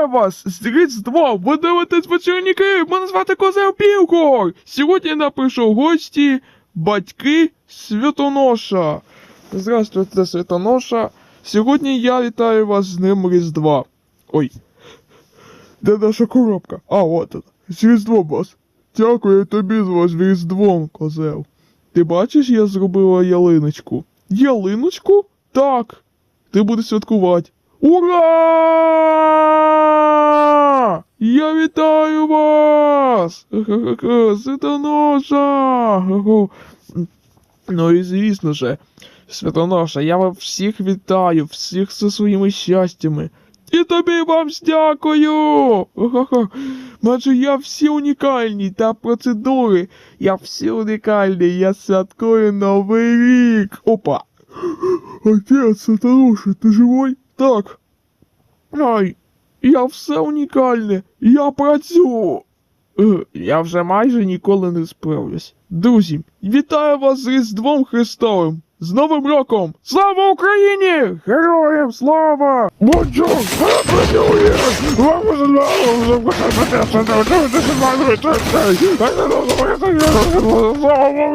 Вітаю вас з Різдвом! Ви дивитесь вечірники! Мене звати Козел Півкор! Сьогодні напишу гості батьки Святоноша. Здравствуйте, Святоноша. Сьогодні я вітаю вас з ним Різдва. Ой. Де наша коробка? А, от вона. З Різдвом вас. Дякую тобі з вас Різдвом, козел. Ти бачиш, я зробила ялиночку. Ялиночку? Так. Ти будеш святкувати. Ура! Я вітаю вас! Святоноша! Ну і звісно же, Святоноша, я вас всіх вітаю, всіх зі своїми щастями. І тобі вам дякую! Ха-ха. Адже я всі унікальні та процедури. Я всі унікальні, я святкую Новий рік. Опа! Отець, Святоноша, ти живой? Так. Ай, я все унікальне, я працюю. Е, Я вже майже ніколи не справлюсь. Друзі, вітаю вас з Різдвом Христовим! З Новим роком! Слава Україні! Героям слава! Працює! Слава